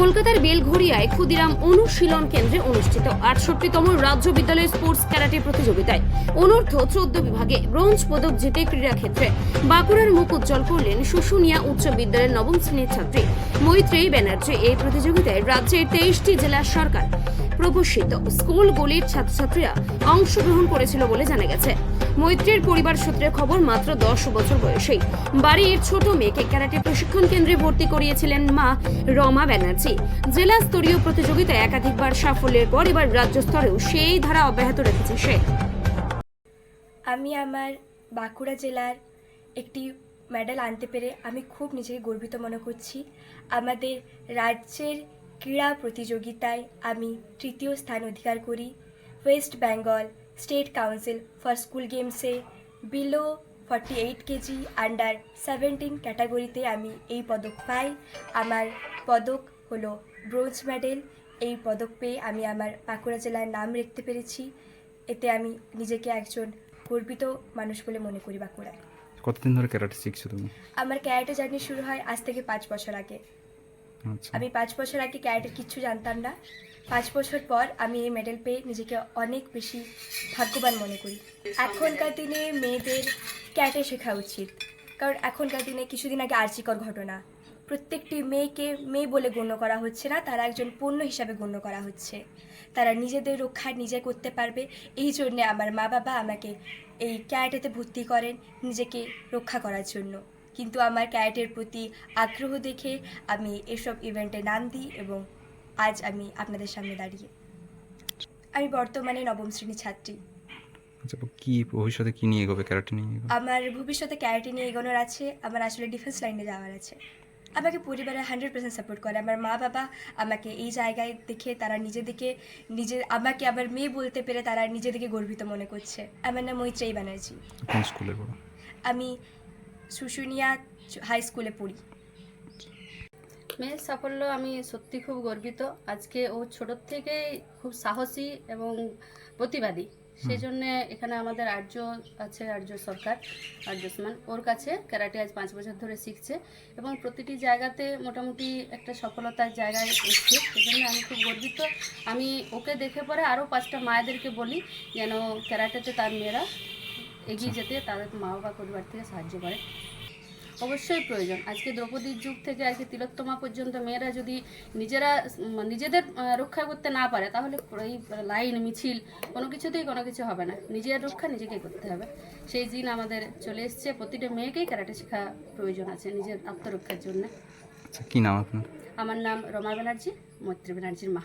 কলকাতার বেলঘড়িয়ায় ক্ষুদিরাম অনুশীলন কেন্দ্রে অনুষ্ঠিত আটষট্টিতম রাজ্য বিদ্যালয় স্পোর্টস ক্যারাটে প্রতিযোগিতায় অনূর্ধ্ব চোদ্দ বিভাগে ব্রোঞ্জ পদক জিতে ক্রীড়াক্ষেত্রে বাঁকুড়ার মুখ উজ্জ্বল করলেন শুশুনিয়া উচ্চ বিদ্যালয়ের নবম শ্রেণির ছাত্রী মৈত্রেয়ী ব্যানার্জি। এই প্রতিযোগিতায় রাজ্যের তেইশটি জেলা সরকার প্রবর্ষিত স্কুলগুলির ছাত্রছাত্রীরা অংশগ্রহণ করেছিল বলে জানা গেছে। মৈত্রীর পরিবার সূত্রে খবর, মাত্র দশ বছর বয়সেই বাড়ির ছোট মেয়েকে ক্যারাটে প্রশিক্ষণ কেন্দ্রে ভর্তি করিয়েছিলেন মা রমা ব্যানার্জি। জেলা স্তরীয় প্রতিযোগিতায় একাধিকবার সাফল্যের পর এবার রাজ্য স্তরেও সেই ধারা অব্যাহত রেখেছে সে। আমি আমার বাঁকুড়া জেলার একটি মেডেল আনতে পেরে আমি খুব নিজেকে গর্বিত মনে করছি। আমাদের রাজ্যের ক্রীড়া প্রতিযোগিতায় আমি তৃতীয় স্থান অধিকার করি। West Bengal State Council for School গেমসে below forty eight kg under seventeen ক্যাটাগরিতে আমি এই পদক পাই। আমার পদক হলো ব্রোঞ্জ মেডেল। এই পদক পেয়ে আমি আমার বাঁকুড়া জেলার নাম রাখতে পেরেছি। এতে আমি নিজেকে একজন গর্বিত মানুষ বলে মনে করি বাঁকুড়ায়। কতদিন ধরে ক্যারাটে শিখছো তুমি? আমার ক্যারেটে জার্নি শুরু হয় আজ থেকে পাঁচ বছর আগে। আচ্ছা। আমি পাঁচ বছর আগে ক্যারেটের কিচ্ছু জানতাম না। পাঁচ বছর পর আমি এই মেডেল পেয়ে নিজেকে অনেক বেশি ভাগ্যবান মনে করি। এখনকার দিনে মেয়েদের ক্যারাটে শেখা উচিত। কারণ এখনকার দিনে কিছুদিন আগে আর্চিকর ঘটনা। প্রত্যেকটি মেয়েকে মেয়ে বলে গণ্য করা হচ্ছে না তারা একজন পণ্য হিসাবে গণ্য করা হচ্ছে। তারা নিজেদের রক্ষা নিজে করতে পারবে এই জন্যে আমার মা বাবা আমাকে এই ক্যারেটেতে ভর্তি করেন নিজেকে রক্ষা করার জন্য। কিন্তু আমার ক্যারেটের প্রতি আগ্রহ দেখে আমি এসব ইভেন্টে নাম দিই এবং আজ আমি আপনাদের সামনে দাঁড়িয়ে। আমি বর্তমানে নবম শ্রেণির ছাত্রী। আচ্ছা কি ভবিষ্যতে কি নিয়ে এগোবে? ক্যারাটে নিয়ে আমার ভবিষ্যতে ক্যারেটে নিয়ে এগোনোর আছে আমার আসলে ডিফেন্স লাইনে যাওয়ার আছে। আমাকে পরিবারে হান্ড্রেড পার্সেন্ট সাপোর্ট করে। আমার মা বাবা আমাকে এই জায়গায় দেখে তারা নিজেদেরকে নিজে আমাকে আবার মেয়ে বলতে পেরে তারা নিজেদেরকে গর্বিত মনে করছে। আমার নাম মৈত্রেয়ী ব্যানার্জি। কোন স্কুলে পড়ো? আমি শুশুনিয়া হাই স্কুলে পড়ি। মেয়ের সাফল্য আমি সত্যি খুব গর্বিত। আজকে ও ছোটোর থেকেই খুব সাহসী এবং প্রতিবাদী সেই জন্য এখানে আমাদের আর্য আছে আর্য সরকার আর্য আর্যসমান ওর কাছে ক্যারাটে আজ পাঁচ বছর ধরে শিখছে এবং প্রতিটি জায়গাতে মোটামুটি একটা সফলতার জায়গায় এসছে। সেজন্য আমি খুব গর্বিত। আমি ওকে দেখে পরে আরও পাঁচটা মায়েদেরকে বলি যেন ক্যারাটেতে তার মেয়েরা এগিয়ে যেতে তাদের মা বাবা পরিবার থেকে সাহায্য করে। অবশ্যই প্রয়োজন। আজকে দ্রৌপদীর যুগ থেকে আজকে তিলোত্তমা পর্যন্ত মেয়েরা যদি নিজেরা নিজেদের রক্ষা করতে না পারে তাহলে এই লাইন মিছিল কোনো কিছুতেই কোনো কিছু হবে না। নিজের রক্ষা নিজেকেই করতে হবে। সেই দিন আমাদের চলে এসছে। প্রতিটা মেয়েকেই ক্যারাটে শেখা প্রয়োজন আছে নিজের আত্মরক্ষার জন্য। আচ্ছা কি নাম আপনার? আমার নাম রমা ব্যানার্জি মৈত্রী ব্যানার্জির মা।